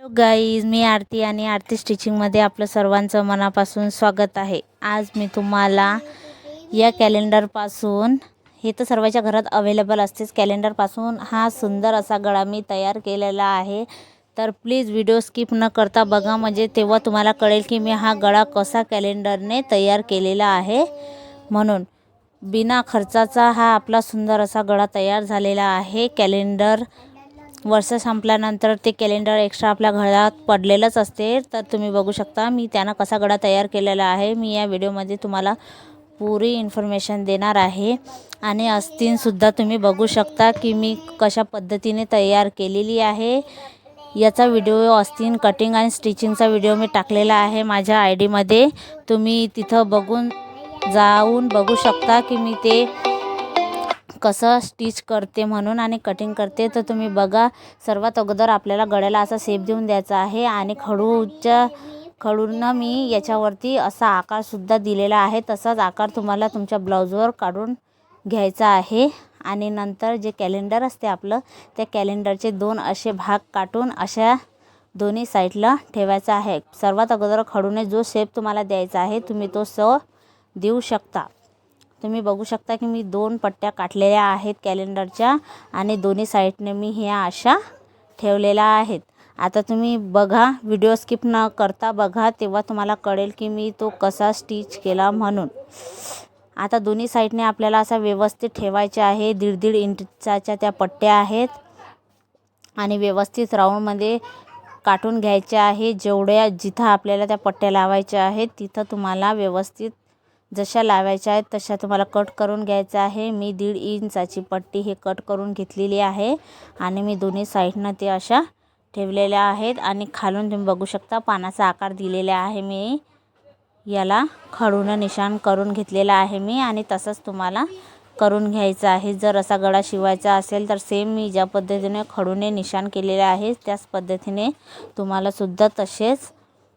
Hello guys मी आरती आणि आरती स्टिचिंगमध्ये आपलं सर्वांचं मनापासून स्वागत आहे. आज मी तुम्हाला या कॅलेंडरपासून हे तर सर्वांच्या घरात अवेलेबल असतेच कॅलेंडरपासून हा सुंदर असा गळा मी तयार केलेला आहे. तर प्लीज व्हिडिओ स्किप न करता बघा म्हणजे तेव्हा तुम्हाला कळेल की मी हा गळा कसा कॅलेंडरने तयार केलेला आहे. म्हणून बिना खर्चाचा हा आपला सुंदर असा गळा तयार झालेला आहे कॅलेंडर वर्ष संपल्यानंतर ते कॅलेंडर एक्स्ट्रा आपल्या घरात पडलेलंच असते. तर तुम्ही बघू शकता मी त्यानं कसा गडा तयार केलेला आहे मी या व्हिडिओमध्ये तुम्हाला पुरी इन्फॉर्मेशन देणार आहे. आणि अस्तीनसुद्धा तुम्ही बघू शकता की मी कशा पद्धतीने तयार केलेली आहे. याचा व्हिडिओ अस्थिन कटिंग आणि स्टिचिंगचा व्हिडिओ मी टाकलेला आहे माझ्या आय डीमध्ये तुम्ही तिथं बघून जाऊन बघू शकता की मी ते कसं स्टिच करते म्हणून आणि कटिंग करते तर तुम्ही बघा. सर्वात अगोदर आपल्याला गळ्याला असा शेप देऊन द्यायचा आहे आणि खडूच्या खडूनं मी याच्यावरती असा आकारसुद्धा दिलेला आहे. तसाच आकार तुम्हाला तुमच्या ब्लाऊजवर काढून घ्यायचा आहे. आणि नंतर जे कॅलेंडर असते आपलं त्या कॅलेंडरचे दोन असे भाग काटून अशा दोन्ही साईडला ठेवायचा आहे. सर्वात अगोदर खडूने जो शेप तुम्हाला द्यायचा आहे तुम्ही तो स देऊ शकता. तुम्ही बघू शकता की मी दोन पट्ट्या काटलेल्या आहेत कॅलेंडरच्या आणि दोन्ही साईडने मी ह्या अशा ठेवलेल्या आहेत. आता तुम्ही बघा व्हिडिओ स्किप न करता बघा तेव्हा तुम्हाला कळेल की मी तो कसा स्टिच केला म्हणून. आता दोन्ही साईडने आपल्याला असा व्यवस्थित ठेवायचे आहे. दीड दीड इंचाच्या त्या पट्ट्या आहेत आणि व्यवस्थित राऊंडमध्ये काटून घ्यायचे आहे. जेवढ्या जिथं आपल्याला त्या पट्ट्या लावायच्या आहेत तिथं तुम्हाला व्यवस्थित जशा लावायच्या आहेत तशा तुम्हाला कट करून घ्यायचं आहे. मी दीड इंचाची पट्टी हे कट करून घेतलेली आहे आणि मी दोन्ही साईडनं ते अशा ठेवलेल्या आहेत आणि खालून तुम्ही बघू शकता पानाचा आकार दिलेला आहे मी. याला खडूनं निशाण करून घेतलेला आहे मी आणि तसंच तुम्हाला करून घ्यायचं आहे. जर असा गळा शिवायचा असेल तर सेम मी ज्या पद्धतीने खडूने निशाण केलेले आहे त्याच पद्धतीने तुम्हालासुद्धा तसेच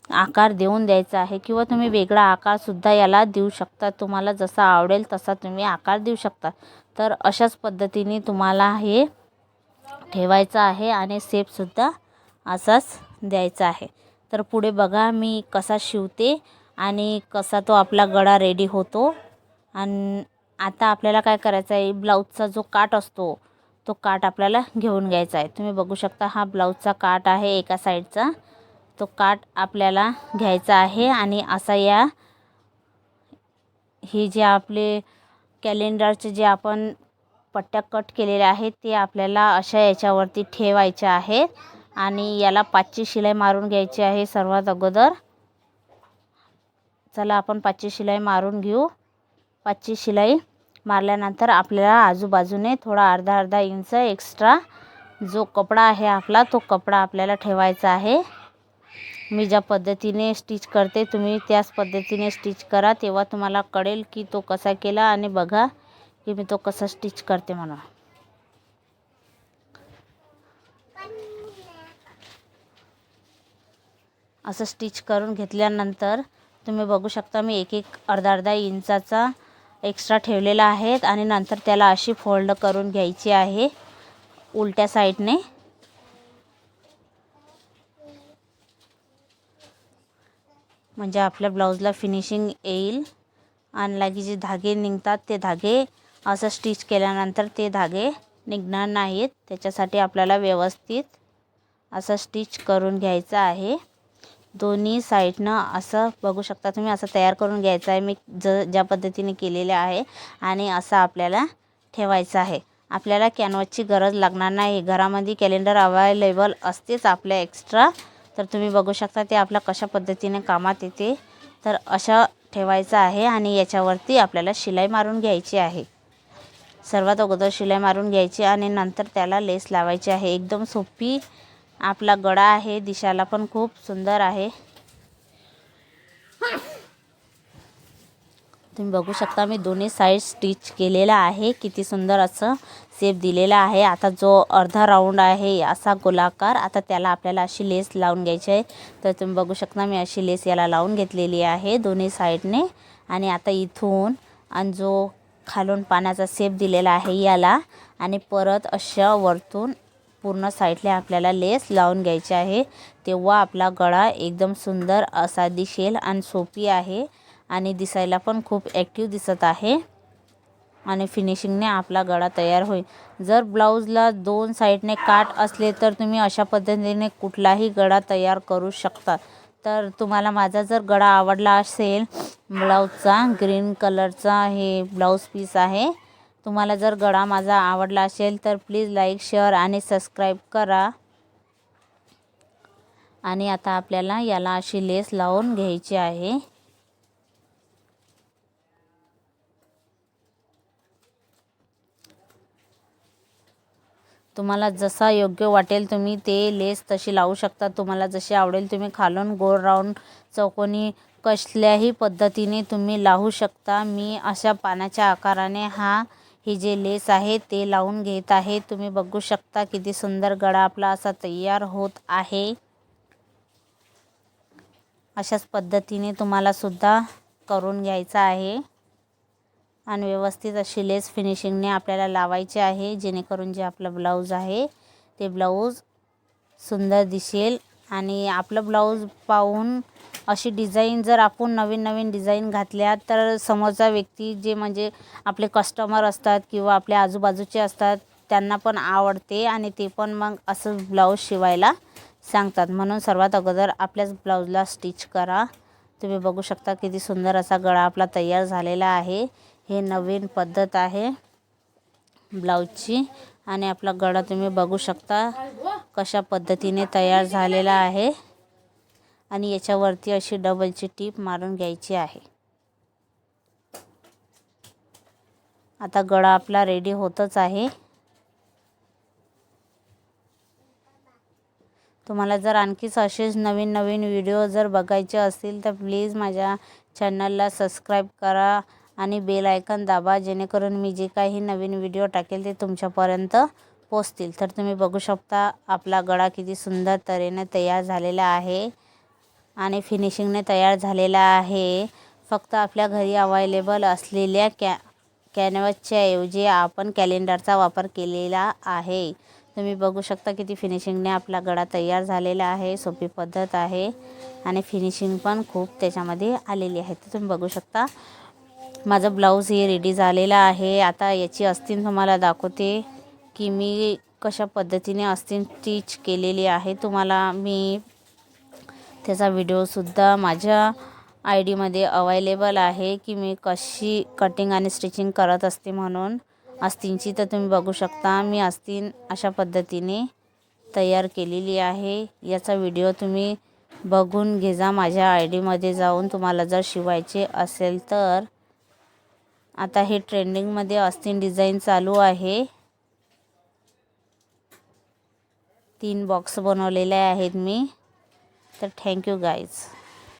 आकार देऊन द्यायचा आहे किंवा तुम्ही वेगळा आकारसुद्धा याला देऊ शकता. तुम्हाला जसा आवडेल तसा तुम्ही आकार देऊ शकता. तर अशाच पद्धतीने तुम्हाला हे ठेवायचं आहे आणि सेपसुद्धा असाच द्यायचा आहे. तर पुढे बघा मी कसा शिवते आणि कसा तो आपला गळा रेडी होतो. आणि आता आपल्याला काय करायचं आहे? ब्लाऊजचा जो काट असतो तो काट आपल्याला घेऊन घ्यायचा आहे. तुम्ही बघू शकता हा ब्लाऊजचा काट आहे एका साईडचा तो काट आपल्याला घ्यायचा आहे आणि असा या ही जे आपले कॅलेंडरचे जे आपण पट्ट्या कट केलेल्या आहेत ते आपल्याला अशा याच्यावरती ठेवायच्या आहे आणि याला पाचची शिलाई मारून घ्यायची आहे सर्वात अगोदर. चला आपण पाचची शिलाई मारून घेऊ. पाचची शिलाई मारल्यानंतर आपल्याला आजूबाजूने थोडा अर्धा अर्धा इंच एक्स्ट्रा जो कपडा आहे आपला तो कपडा आपल्याला ठेवायचा आहे. मी ज्या पद्धतीने स्टिच करते तुम्ही त्याच पद्धतीने स्टिच करा. तेव्हा तुम्हाला कळेल की तो कसा केला आणि बघा की मी तो कसा स्टिच करते म्हणून. असं स्टिच करून घेतल्यानंतर तुम्ही बघू शकता मी एक एक अर्धा अर्धा इंचाचा एक्स्ट्रा ठेवलेला आहेत आणि नंतर त्याला अशी फोल्ड करून घ्यायची आहे उलट्या साईडने म्हणजे आपल्या ब्लाऊजला फिनिशिंग येईल. आणि लागी जे धागे निघतात ते धागे असं स्टिच केल्यानंतर ते धागे निघणार नाहीत. त्याच्यासाठी आपल्याला व्यवस्थित असं स्टिच करून घ्यायचं आहे. दोन्ही साईडनं असं बघू शकता तुम्ही असं तयार करून घ्यायचं आहे. मी ज ज्या पद्धतीने केलेलं आहे आणि असं आपल्याला ठेवायचं आहे. आपल्याला कॅनव्हासची गरज लागणार नाही. घरामध्ये कॅलेंडर अवेलेबल असतेच आपल्या एक्स्ट्रा तर तुम्ही बघू शकता ते आपल्या कशा पद्धतीने कामात येते. तर अशा ठेवायचं आहे आणि याच्यावरती आपल्याला शिलाई मारून घ्यायची आहे. सर्वात अगोदर शिलाई मारून घ्यायची आणि नंतर त्याला लेस लावायची आहे. एकदम सोपी आपला गळा आहे. दिशाला पण खूप सुंदर आहे. तुम्ही बघू शकता मी दोन्ही साईड स्टिच केलेला आहे. किती सुंदर असं सेप दिलेला आहे. आता जो अर्धा राऊंड आहे असा गोलाकार आता त्याला आपल्याला अशी लेस लावून घ्यायची आहे. तर तुम्ही बघू शकता मी अशी लेस याला लावून घेतलेली आहे दोन्ही साईडने आणि आता इथून आणि जो खालून पाण्याचा सेप दिलेला आहे याला आणि परत अशा वरतून पूर्ण साईडला आपल्याला लेस लावून घ्यायची आहे. तेव्हा आपला गळा एकदम सुंदर असा दिसेल आणि सोपी आहे. आणि दिसायला पण खूप ॲक्टिव्ह दिसत आहे. आणि फिनिशिंगने आपला गळा तयार होईल. जर ब्लाऊजला दोन साईडने काट असले तर तुम्ही अशा पद्धतीने कुठलाही गळा तयार करू शकता. तर तुम्हाला माझा जर गळा आवडला असेल ब्लाऊजचा ग्रीन कलरचा हे ब्लाऊज पीस आहे. तुम्हाला जर गळा माझा आवडला असेल तर प्लीज लाईक शेअर आणि सबस्क्राईब करा. आणि आता आपल्याला याला अशी लेस लावून घ्यायची आहे. तुम्हाला जसा योग्य वाटेल तुम्ही ते लेस तशी लावू शकता. तुम्हाला जशी आवडेल तुम्ही खालून गोल राऊंड चौकोनी कसल्याही पद्धतीने तुम्ही लावू शकता. मी अशा पाण्याच्या आकाराने हा ही जे लेस आहे ते लावून घेत आहे. तुम्ही बघू शकता किती सुंदर गळा आपला असा तयार होत आहे. अशाच पद्धतीने तुम्हाला सुद्धा करून घ्यायचा आहे. आणि व्यवस्थित अशी लेस फिनिशिंगने आपल्याला लावायचे आहे जेणेकरून जे आपलं ब्लाऊज आहे ते ब्लाऊज सुंदर दिसेल. आणि आपलं ब्लाऊज पाहून अशी डिझाईन जर आपण नवीन नवीन डिझाईन घातल्या तर समोरचा व्यक्ती जे म्हणजे आपले कस्टमर असतात किंवा आपल्या आजूबाजूचे असतात त्यांना पण आवडते आणि ते पण मग असं ब्लाऊज शिवायला सांगतात. म्हणून सर्वात अगोदर आपल्याच ब्लाऊजला स्टिच करा. तुम्ही बघू शकता किती सुंदर असा गळा आपला तयार झालेला आहे. हे नवीन पद्धत आहे ब्लाऊजची. आणि आपला गळा तुम्ही बघू शकता कशा पद्धतीने तयार झालेला आहे. आणि याच्यावरती अशी डबलची टीप मारून घ्यायची आहे. आता गळा आपला रेडी होतच आहे. तुम्हाला जर आणखीच असेच नवीन नवीन व्हिडिओ जर बघायचे असतील तर प्लीज माझ्या चॅनलला सबस्क्राईब करा. आणि बेल आयकन दाबा जेणेकरून मी जे काही नवीन व्हिडिओ टाकेल ते तुमच्यापर्यंत पोचतील तर तुम्ही बघू शकता आपला गळा किती सुंदर तऱ्हेने तयार झालेला आहे आणि फिनिशिंगने तयार झालेला आहे. फक्त आपल्या घरी अवायलेबल असलेल्या कॅ कॅनव्हसच्या ऐवजी आपण कॅलेंडरचा वापर केलेला आहे. तुम्ही बघू शकता किती फिनिशिंगने आपला गळा तयार झालेला आहे सोपी पद्धत आहे आणि फिनिशिंग पण खूप त्याच्यामध्ये आलेली आहे. तर तुम्ही बघू शकता माझं ब्लाऊज हे रेडी झालेला आहे. आता याची अस्तीन तुम्हाला दाखवते की मी कशा पद्धतीने अस्तीन स्टिच केलेली आहे. तुम्हाला मी त्याचा व्हिडिओसुद्धा माझ्या आय डीमध्ये अवेलेबल आहे की मी कशी कटिंग आणि स्टिचिंग करत असते म्हणून. अस्तींची तर तुम्ही बघू शकता. मी अस्तीन अशा पद्धतीने तयार केलेली आहे. याचा व्हिडिओ तुम्ही बघून घेजा. माझ्या आय डीमध्ये जाऊन तुम्हाला जर शिवायचे असेल तर. आता हे ट्रेंडिंगमध्ये अस्तीन डिझाईन चालू आहे. तीन बॉक्स बनवलेले आहेत मी. तर थँक्यू गाईज